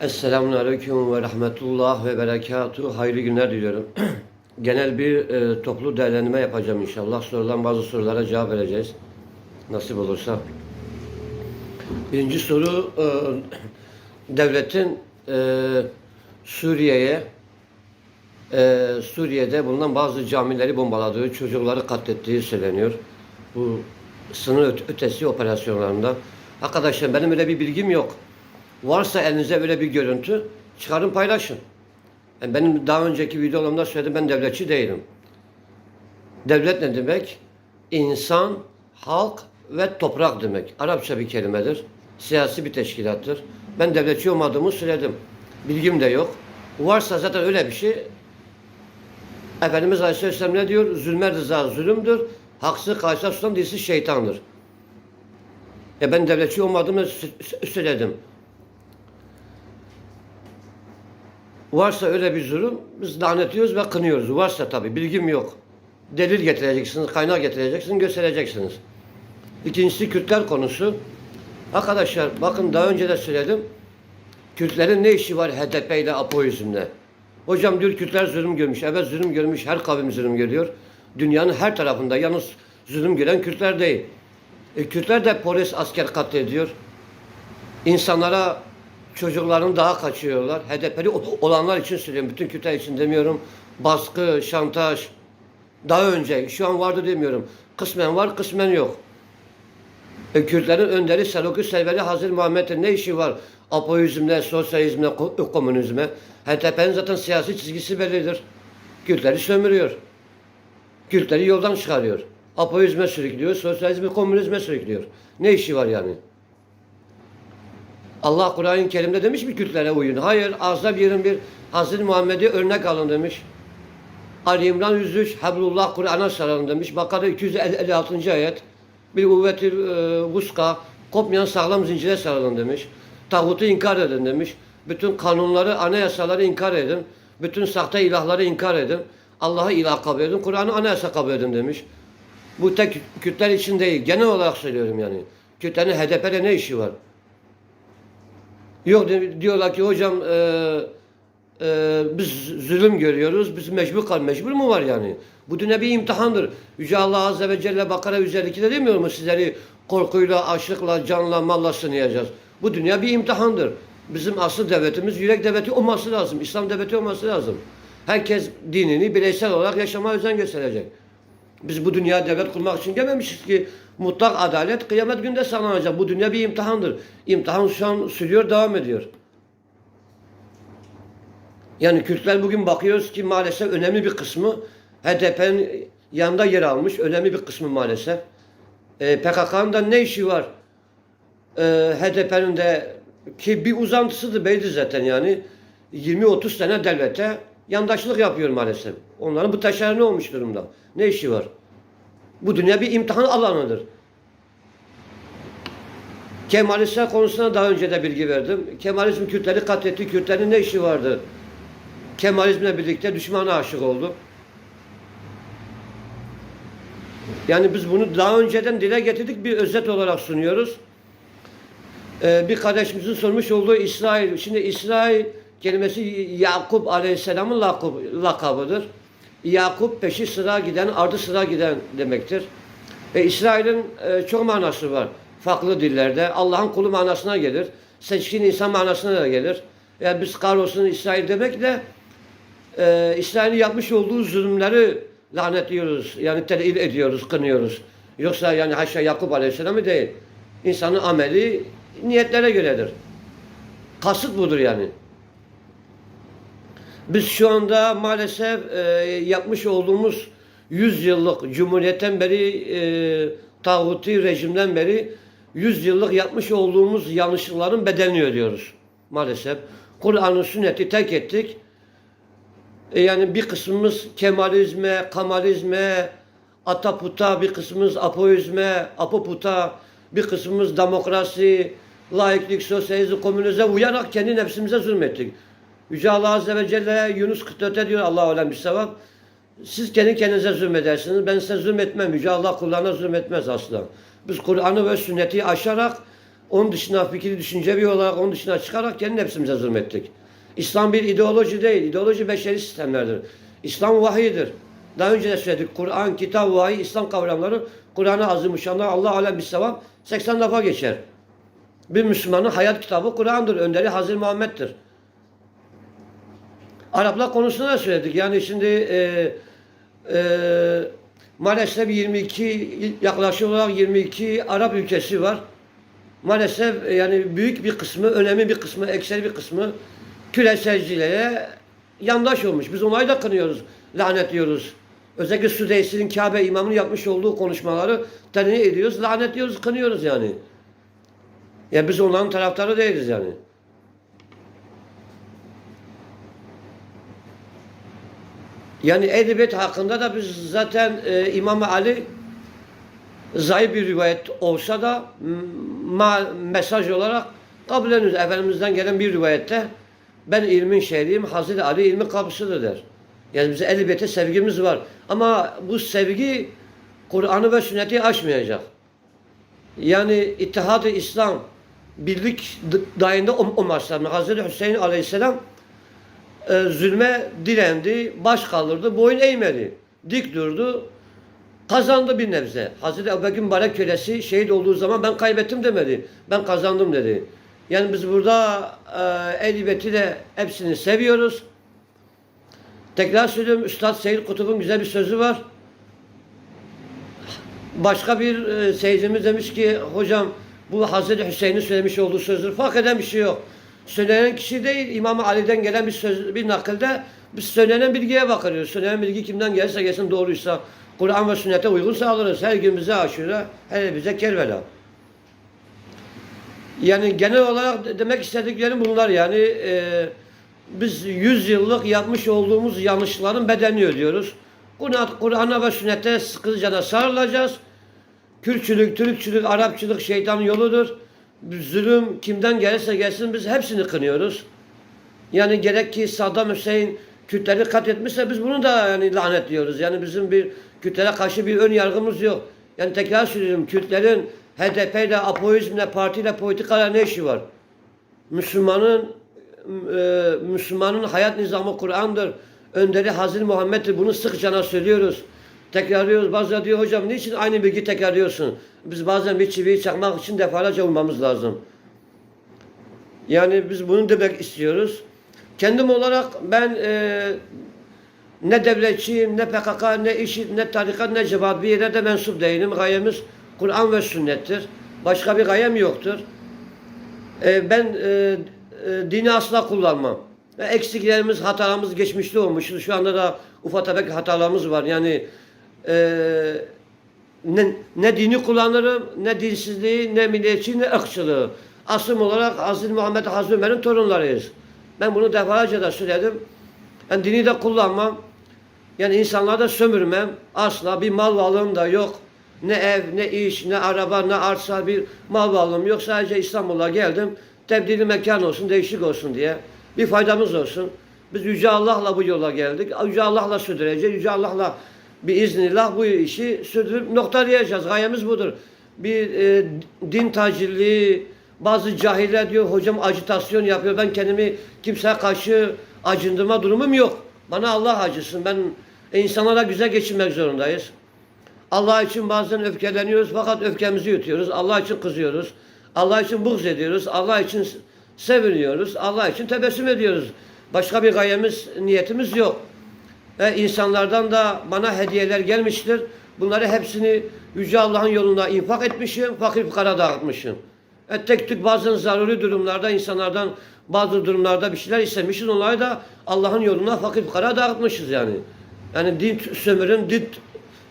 Esselamun Aleyküm ve Rahmetullah ve Berekatuhu. Hayırlı günler diliyorum. Genel bir e, toplu değerlendirme yapacağım inşallah. Sorulan bazı sorulara cevap vereceğiz. Nasip olursa. Birinci soru e, devletin e, Suriye'ye e, Suriye'de bulunan bazı camileri bombaladığı, çocukları katlettiği söyleniyor. Bu sınır öt- ötesi operasyonlarında. Arkadaşlar benim öyle bir bilgim yok. Varsa elinize böyle bir görüntü çıkarın paylaşın. Yani benim daha önceki videolarımda söyledim ben devletçi değilim. Devlet ne demek? İnsan, halk ve toprak demek. Arapça bir kelimedir. Siyasi bir teşkilattır. Ben devletçi olmadığımı söyledim. Bilgim de yok. Varsa zaten öyle bir şey. Efendimiz Aleyhisselam ne diyor? Zulme rıza zulümdür. Haksız karşıda tutan dilsiz şeytandır. E ben devletçi olmadığımı sö- söyledim. Varsa öyle bir zulüm biz lanetliyoruz ve kınıyoruz. Varsa tabi bilgim yok. Delil getireceksiniz, kaynak getireceksiniz, göstereceksiniz. İkincisi Kürtler konusu. Arkadaşlar bakın daha önce de söyledim. Kürtlerin ne işi var HDP ile apoizmle? Hocam diyor Kürtler zulüm görmüş. Evet zulüm görmüş. Her kavim zulüm görüyor. Dünyanın her tarafında yalnız zulüm gören Kürtler değil. E, Kürtler de polis asker katlediyor. İnsanlara çocukların daha kaçıyorlar. HDP'li ol- olanlar için söylüyorum. Bütün Kürtler için demiyorum. Baskı, şantaj. Daha önce, şu an vardı demiyorum. Kısmen var, kısmen yok. E, Kürtlerin önderi Selçuklu Selveri Hazır Muhammed'in ne işi var? Apoizmle, sosyalizmle, ko- komünizme. HDP'nin zaten siyasi çizgisi bellidir. Kürtleri sömürüyor. Kürtleri yoldan çıkarıyor. Apoizme sürüklüyor, sosyalizme, komünizme sürüklüyor. Ne işi var yani? Allah Kur'an-ı Kerim'de demiş mi Kürtlere uyun? Hayır. Azab 21 Hazreti Muhammed'i örnek alın demiş. Ali İmran 103 Hablullah Kur'an'a sarılın demiş. Bakara 256. ayet. Bir uvvetil e, kopmayan sağlam zincire sarılın demiş. Tağutu inkar edin demiş. Bütün kanunları, anayasaları inkar edin. Bütün sahte ilahları inkar edin. Allah'ı ilah kabul edin. Kur'an'ı anayasa kabul edin demiş. Bu tek Kürtler için değil. Genel olarak söylüyorum yani. Kürtlerin HDP'de ne işi var? Yok diyorlar ki hocam e, e, biz zulüm görüyoruz. Biz mecbur kal mecbur mu var yani? Bu dünya bir imtihandır. Yüce Allah Azze ve Celle Bakara 152'de demiyor mu sizleri korkuyla, açlıkla, canla, malla sınayacağız. Bu dünya bir imtihandır. Bizim asıl devletimiz yürek devleti olması lazım. İslam devleti olması lazım. Herkes dinini bireysel olarak yaşamaya özen gösterecek. Biz bu dünya devlet kurmak için gelmemişiz ki mutlak adalet kıyamet günde sağlanacak. Bu dünya bir imtihandır. İmtihan şu an sürüyor, devam ediyor. Yani Kürtler bugün bakıyoruz ki maalesef önemli bir kısmı HDP'nin yanında yer almış. Önemli bir kısmı maalesef. E, PKK'nın da ne işi var? E, HDP'nin de ki bir uzantısıdır belli zaten yani. 20-30 sene devlete yandaşlık yapıyor maalesef. Onların bu taşları ne olmuş durumda? Ne işi var? Bu dünya bir imtihan alanıdır. Kemalistler konusunda daha önce de bilgi verdim. Kemalizm Kürtleri katletti. Kürtlerin ne işi vardı? Kemalizmle birlikte düşmana aşık oldu. Yani biz bunu daha önceden dile getirdik. Bir özet olarak sunuyoruz. Ee, bir kardeşimizin sormuş olduğu İsrail. Şimdi İsrail kelimesi Yakup Aleyhisselam'ın lakab- lakabıdır. Yakup peşi sıra giden, ardı sıra giden demektir. Ve İsrail'in e, çok manası var. Farklı dillerde. Allah'ın kulu manasına gelir. Seçkin insan manasına da gelir. Yani biz kahrolsun İsrail demekle e, İsrail'in yapmış olduğu zulümleri lanetliyoruz. Yani telil ediyoruz, kınıyoruz. Yoksa yani haşa Yakup Aleyhisselam'ı değil. İnsanın ameli niyetlere göredir. Kasıt budur yani. Biz şu anda maalesef e, yapmış olduğumuz 100 yıllık Cumhuriyet'ten beri e, tağuti rejimden beri 100 yıllık yapmış olduğumuz yanlışlıkların bedelini ödüyoruz. Maalesef. Kur'an'ı sünneti terk ettik. E, yani bir kısmımız Kemalizme, Kamalizme, Ataputa, bir kısmımız Apoizme, Apoputa, bir kısmımız demokrasi, laiklik, sosyalizm, komünizme uyarak kendi nefsimize zulmettik. Yüce Allah Azze ve Celle Yunus 44'te diyor Allah alem bir sevap. Siz kendi kendinize zulmedersiniz. Ben size zulmetmem. Yüce Allah kullarına zulmetmez asla. Biz Kur'an'ı ve sünneti aşarak onun dışına fikri düşüncevi olarak onun dışına çıkarak kendi nefsimize zulmettik. İslam bir ideoloji değil. İdeoloji beşeri sistemlerdir. İslam vahiyidir. Daha önce de söyledik. Kur'an, kitap, vahiy, İslam kavramları Kur'an-ı Azimuşşan'da Allah alem bir sevam 80 defa geçer. Bir Müslümanın hayat kitabı Kur'an'dır. Önderi Hazreti Muhammed'dir. Araplar konusunda da söyledik. Yani şimdi e, e, maalesef 22 yaklaşık olarak 22 Arap ülkesi var. Maalesef e, yani büyük bir kısmı, önemli bir kısmı, ekseri bir kısmı küreselcilere yandaş olmuş. Biz onları da kınıyoruz, lanetliyoruz. Özellikle Südeysi'nin Kabe imamının yapmış olduğu konuşmaları tenine ediyoruz, lanetliyoruz, kınıyoruz yani. Ya biz onların taraftarı değiliz yani. Yani Ehl-i hakkında da biz zaten e, İmam Ali zayıf bir rivayet olsa da ma mesaj olarak kabul ediyoruz. Efendimiz'den gelen bir rivayette ben ilmin şehriyim, Hazreti Ali ilmin kapısıdır der. Yani bize Ehl-i sevgimiz var. Ama bu sevgi Kur'an'ı ve sünneti aşmayacak. Yani İttihad-ı İslam birlik dayında olmazsa Hazreti Hüseyin Aleyhisselam e, zulme direndi, baş kaldırdı, boyun eğmedi. Dik durdu, kazandı bir nebze. Hazreti Ebubekir Mübarek kölesi şehit olduğu zaman ben kaybettim demedi. Ben kazandım dedi. Yani biz burada e, Ehl-i de hepsini seviyoruz. Tekrar söylüyorum Üstad Seyyid Kutub'un güzel bir sözü var. Başka bir e, seyircimiz demiş ki hocam bu Hazreti Hüseyin'in söylemiş olduğu sözdür. Fark eden bir şey yok. Söylenen kişi değil İmam Ali'den gelen bir söz bir nakilde biz söylenen bilgiye bakıyoruz. Söylenen bilgi kimden gelirse gelsin doğruysa Kur'an ve sünnete uygunsa alırız. Her gün bize aşure, her bize kervela. Yani genel olarak demek istediklerim bunlar yani e, biz 100 yıllık yapmış olduğumuz yanlışların bedelini ödüyoruz. Kur'an'a ve sünnete sıkıcana sarılacağız. Kürtçülük, Türkçülük, Arapçılık şeytanın yoludur. Zulüm kimden gelirse gelsin biz hepsini kınıyoruz. Yani gerek ki Saddam Hüseyin Kürtleri katletmişse biz bunu da yani lanetliyoruz. Yani bizim bir Kürtlere karşı bir ön yargımız yok. Yani tekrar söylüyorum Kürtlerin HDP ile, apoizmle, partiyle, politikayla ne işi var? Müslümanın e, Müslümanın hayat nizamı Kur'an'dır. Önderi Hazreti Muhammed'dir. Bunu sıkçana söylüyoruz. Tekrarlıyoruz. Bazıları diyor hocam niçin aynı bilgi tekrarlıyorsun? Biz bazen bir çiviyi çakmak için defalarca vurmamız lazım. Yani biz bunu demek istiyoruz. Kendim olarak ben e, ne devletçiyim, ne PKK, ne IŞİD, ne tarikat, ne cemaat bir yere de mensup değilim. Gayemiz Kur'an ve sünnettir. Başka bir gayem yoktur. E, ben e, e, dini asla kullanmam. Eksiklerimiz, hatalarımız geçmişte olmuştur. Şu anda da ufak tefek hatalarımız var. Yani e, ne, ne dini kullanırım, ne dinsizliği, ne milliyetçiliği, ne ırkçılığı. Asım olarak Hazreti Muhammed Hazreti Ömer'in torunlarıyız. Ben bunu defalarca da söyledim. Ben dini de kullanmam. Yani insanları da sömürmem. Asla bir mal varlığım da yok. Ne ev, ne iş, ne araba, ne arsa bir mal varlığım yok. Sadece İstanbul'a geldim. Tebdili mekan olsun, değişik olsun diye. Bir faydamız olsun. Biz Yüce Allah'la bu yola geldik. Yüce Allah'la sürdüreceğiz. Yüce Allah'la bir iznillah bu işi sürdürüp noktalayacağız. Gayemiz budur. Bir e, din tacirliği, bazı cahiller diyor hocam acitasyon yapıyor. Ben kendimi kimseye karşı acındırma durumum yok. Bana Allah acısın. Ben insanlara güzel geçinmek zorundayız. Allah için bazen öfkeleniyoruz fakat öfkemizi yutuyoruz. Allah için kızıyoruz. Allah için buğz ediyoruz. Allah için seviniyoruz. Allah için tebessüm ediyoruz. Başka bir gayemiz, niyetimiz yok. Ve insanlardan da bana hediyeler gelmiştir. Bunları hepsini Yüce Allah'ın yolunda infak etmişim, fakir fukara dağıtmışım. E tek tük bazen zaruri durumlarda insanlardan bazı durumlarda bir şeyler istemişiz. Onları da Allah'ın yoluna fakir fukara dağıtmışız yani. Yani din sömürüm, din,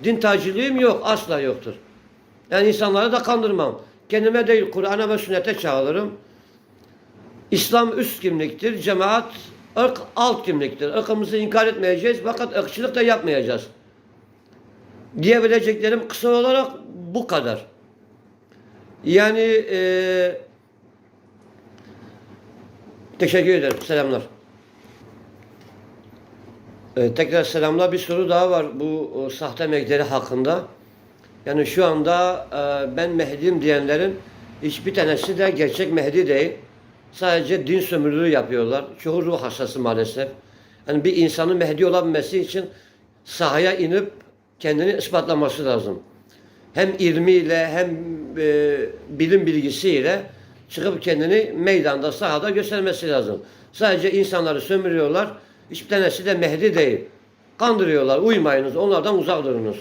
din tacirliğim yok. Asla yoktur. Yani insanları da kandırmam. Kendime değil Kur'an'a ve sünnete çağırırım. İslam üst kimliktir. Cemaat ırk alt kimliktir. Irkımızı inkar etmeyeceğiz fakat ırkçılık da yapmayacağız. Diyebileceklerim kısa olarak bu kadar. Yani e, teşekkür ederim. Selamlar. E, tekrar selamlar. Bir soru daha var bu o, sahte Mehdi'leri hakkında. Yani şu anda e, ben Mehdi'yim diyenlerin Hiçbir tanesi de gerçek Mehdi değil. Sadece din sömürülüğü yapıyorlar. Çoğu ruh hastası maalesef. Yani bir insanın Mehdi olabilmesi için sahaya inip kendini ispatlaması lazım. Hem ilmiyle hem e, bilim bilgisiyle çıkıp kendini meydanda, sahada göstermesi lazım. Sadece insanları sömürüyorlar. Hiçbir tanesi de Mehdi değil. Kandırıyorlar. Uymayınız. Onlardan uzak durunuz.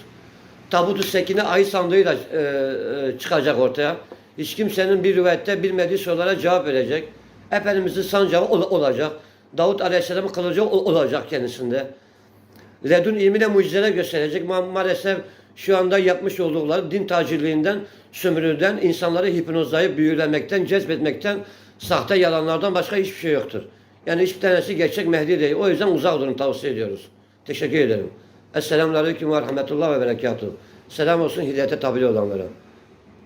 Tabutu sekine ayı sandığıyla e, e, çıkacak ortaya. Hiç kimsenin bir rivayette bilmediği sorulara cevap verecek. Efendimizin sancağı ol- olacak. Davut Aleyhisselam'ın kılıcı ol- olacak kendisinde. Ledün ilmine mucizeler gösterecek. Ma- Maalesef şu anda yapmış oldukları din tacirliğinden, sömürüden, insanları hipnozlayıp büyülemekten, cezbetmekten, sahte yalanlardan başka hiçbir şey yoktur. Yani hiçbir tanesi gerçek Mehdi değil. O yüzden uzak durun tavsiye ediyoruz. Teşekkür ederim. Esselamu Aleyküm ve Rahmetullah ve Berekatuhu. Selam olsun hidayete tabi olanlara.